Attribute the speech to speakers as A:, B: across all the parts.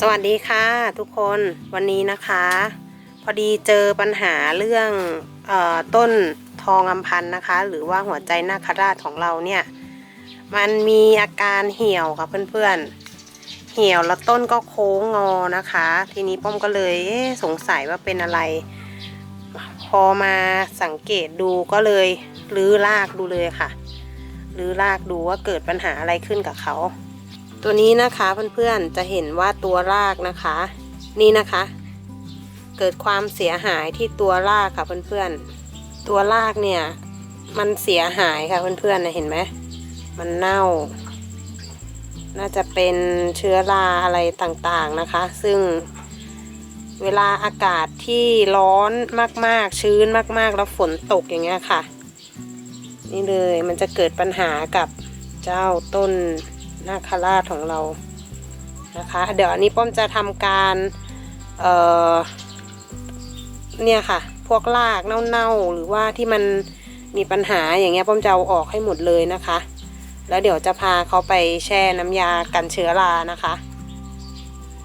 A: สวัสดีค่ะทุกคนวันนี้นะคะ พอดีเจอปัญหาเรื่องออต้นทองอำพันนะคะ หรือว่าหัวใจนาคราชของเราเนี่ย มันมีอาการเหี่ยวค่ะเพื่อนๆ เหี่ยวแล้วต้นก็โค้งงอนะคะ ทีนี้ป้อมก็เลยเสงสัยว่าเป็นอะไร พอมาสังเกตดูก็เลยรื้อรากดูเลยค่ะรื้อรากดูว่าเกิดปัญหาอะไรขึ้นกับเขา ตัวนี้นะคะเพื่อนๆจะเห็นว่าตัวรากนะคะ นี่นะคะ เกิดความเสียหายที่ตัวรากค่ะเพื่อนๆ ตัวรากเนี่ย มันเสียหายค่ะเพื่อนๆนะเห็นไหมมันเน่า น่าจะเป็นเชื้อราอะไรต่างๆนะคะ ซึ่งเวลาอากาศที่ร้อนมากๆ ชื้นมากๆ แล้วฝนตกอย่างเงี้ยค่ะ นี่เลยมันจะเกิดปัญหากับเจ้าต้น นาคาราชของเรานะคะ เดี๋ยวอันนี้ป้อมจะทำการเเนี่ยค่ะ พวกรากเน่าๆหรือว่าที่มันมีปัญหาอย่างเงี้ยป้อมจะเอาออกให้หมดเลยนะคะ แล้วเดี๋ยวจะพาเขาไปแช่น้ำยากันเชื้อรานะคะ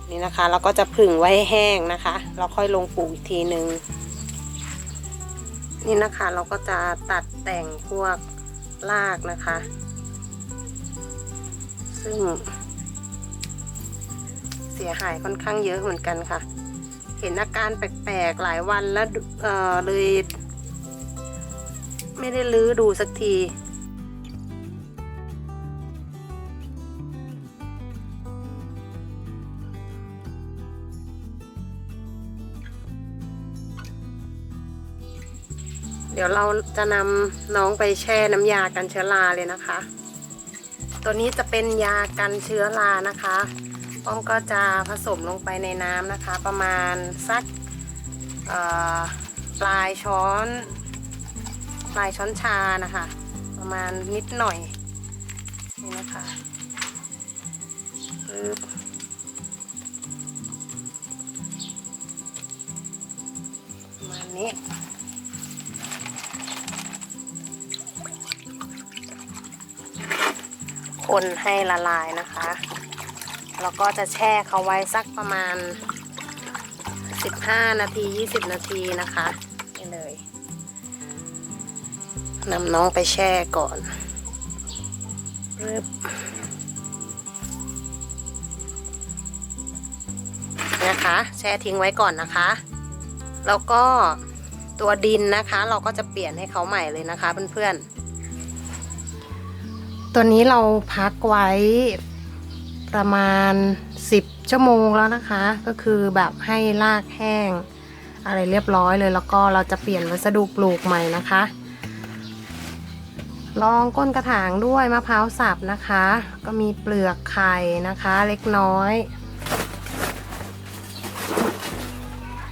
A: นี่นะคะเราก็จะผึ่งไว้ให้แห้งนะคะแล้วค่อยลงปลูกอีกทีนึงนี่นะคะเราก็จะตัดแต่งพวกรากนะคะ ซึ่ง เสียหายค่อนข้างเยอะเหมือนกันค่ะ เห็นอาการแปลกๆหลายวันแล้วเเลย ไม่ได้ลื้อดูสักทีเดี๋ยวเราจะนำน้องไปแช่น้ำยากันเชื้อราเลยนะคะ ตัวนี้จะเป็นยากันเชื้อรานะคะป้อมก็จะผสมลงไปในน้ำนะคะ ประมาณสักปลายช้อนปลายช้อนชานะคะ ประมาณนิดหน่อยนี่นะคะปึ๊บประมาณนี้ คนให้ละลายนะคะ แล้วก็จะแช่เขาไว้สักประมาณ 15 นาที 20 นาทีนะคะนี่เลยนำน้องไปแช่ก่อนรึบนะคะ แช่ทิ้งไว้ก่อนนะคะ แล้วก็ตัวดินนะคะ เราก็จะเปลี่ยนให้เขาใหม่เลยนะคะเพื่อนๆ ตัวนี้เราพักไว้ประมาณ 10 ชั่วโมงแล้วนะคะ ก็คือแบบให้รากแห้ง อะไรเรียบร้อยเลยแล้วก็เราจะเปลี่ยนวัสดุปลูกใหม่นะคะ ลองก้นกระถางด้วยมะพร้าวสับนะคะ ก็มีเปลือกไข่นะคะเล็กน้อย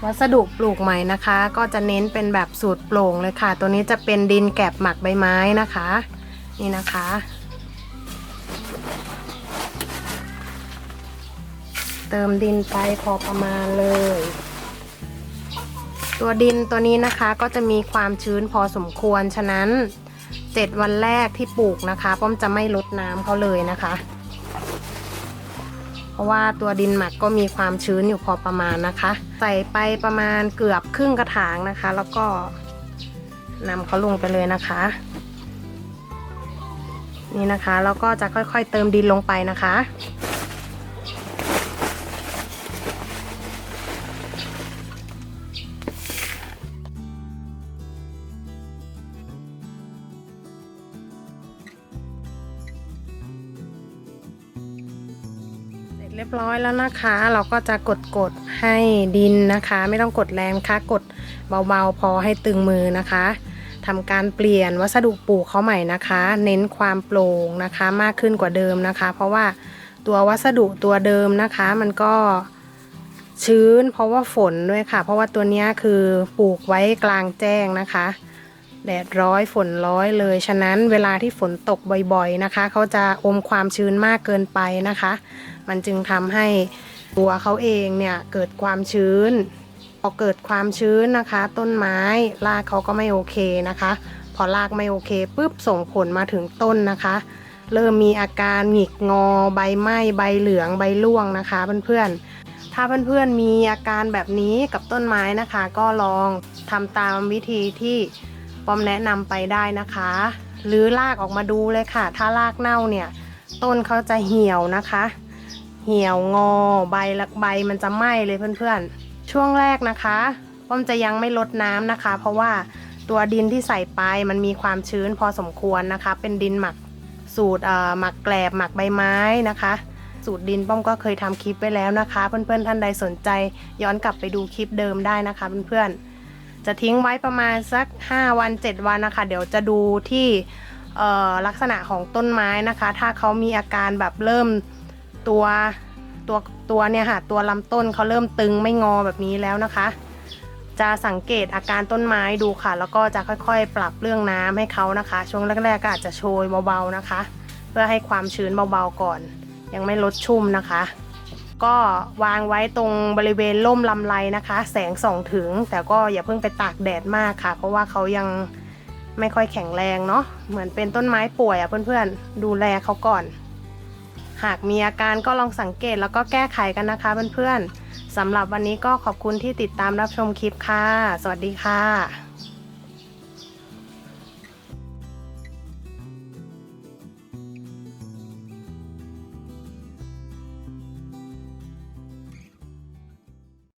A: วัสดุปลูกใหม่นะคะ ก็จะเน้นเป็นแบบสูตรโปร่งเลยค่ะ ตัวนี้จะเป็นดินแกบหมักใบไม้นะคะ นี่นะคะ เติมดินไปพอประมาณเลย ตัวดินตัวนี้นะคะก็จะมีความชื้นพอสมควร ฉะนั้น 7 วันแรกที่ปลูกนะคะ ป้อมจะไม่ลดน้ำเขาเลยนะคะ เพราะว่าตัวดินหมักก็มีความชื้นอยู่พอประมาณนะคะ ใส่ไปประมาณเกือบครึ่งกระถางนะคะ แล้วก็นำเขาลงไปเลยนะคะนี่นะคะแล้วก็จะค่อยๆเติมดินลงไปนะคะ เรียบร้อยแล้วนะคะ เราก็จะกดกดๆให้ดินนะคะ ไม่ต้องกดแรงนะคะกดเบาๆ พอให้ตึงมือนะคะทำการเปลี่ยนวัสดุปลูกเขาใหม่นะคะ เน้นความโปร่งนะคะมากขึ้นกว่าเดิมนะคะ เพราะว่าตัววัสดุตัวเดิมนะคะ มันก็ชื้นเพราะว่าฝนด้วยค่ะ เพราะว่าตัวนี้คือปลูกไว้กลางแจ้งนะคะ แดดร้อยฝนร้อยเลย ฉะนั้นเวลาที่ฝนตกบ่อยๆนะคะ เขาจะอมความชื้นมากเกินไปนะคะ มันจึงทำให้ตัวเขาเองเนี่ยเกิดความชื้นพอเกิดความชื้นนะคะ ต้นไม้รากเขาก็ไม่โอเคนะคะ พอรากไม่โอเคปุ๊บส่งผลมาถึงต้นนะคะ เริ่มมีอาการหงิกงอ ใบไหม้ใบเหลืองใบร่วงนะคะเพื่อนๆถ้าเพื่อนๆมีอาการแบบนี้กับต้นไม้นะคะ ก็ลองทำตามวิธีที่ ปอมแนะนำไปได้นะคะ หรือลากออกมาดูเลยค่ะ ถ้ารากเน่าเนี่ย ต้นเขาจะเหี่ยวนะคะ เหี่ยวงอใบใบมันจะไหม้เลยเพื่อนๆ ช่วงแรกนะคะ ป้อมจะยังไม่ลดน้ำนะคะ เพราะว่าตัวดินที่ใส่ไปมันมีความชื้นพอสมควรนะคะ เป็นดินหมักสูตรหมักแกลบหมักใบไม้นะคะ สูตรดินป้อมก็เคยทำคลิปไว้แล้วนะคะ เพื่อนๆท่านใดสนใจย้อนกลับไปดูคลิปเดิมได้นะคะเพื่อนๆ จะทิ้งไว้ประมาณสัก 5 วัน 7 วันนะคะ เดี๋ยวจะดูที่ลักษณะของต้นไม้นะคะ ถ้าเขามีอาการแบบเริ่มตัวตัวตัวเนี่ยค่ะตัวลำต้นเขาเริ่มตึงไม่งอแบบนี้แล้วนะคะ จะสังเกตอาการต้นไม้ดูค่ะ แล้วก็จะค่อยๆ ปรับเรื่องน้ำให้เขานะคะ ช่วงแรกๆก็อาจจะโชยเบาๆนะคะ เพื่อให้ความชื้นเบาๆก่อน ยังไม่ลดชุ่มนะคะ ก็วางไว้ตรงบริเวณร่มลำไรนะคะ แสงส่องถึง แต่ก็อย่าเพิ่งไปตากแดดมากค่ะ เพราะว่าเขายังไม่ค่อยแข็งแรงเนาะเหมือนเป็นต้นไม้ป่วยอะเพื่อนๆ ดูแลเขาก่อน หากมีอาการก็ลองสังเกตแล้วก็แก้ไขกันนะคะเพื่อนๆสำหรับวันนี้ก็ขอบคุณที่ติดตามรับชมคลิปค่ะ สวัสดีค่ะ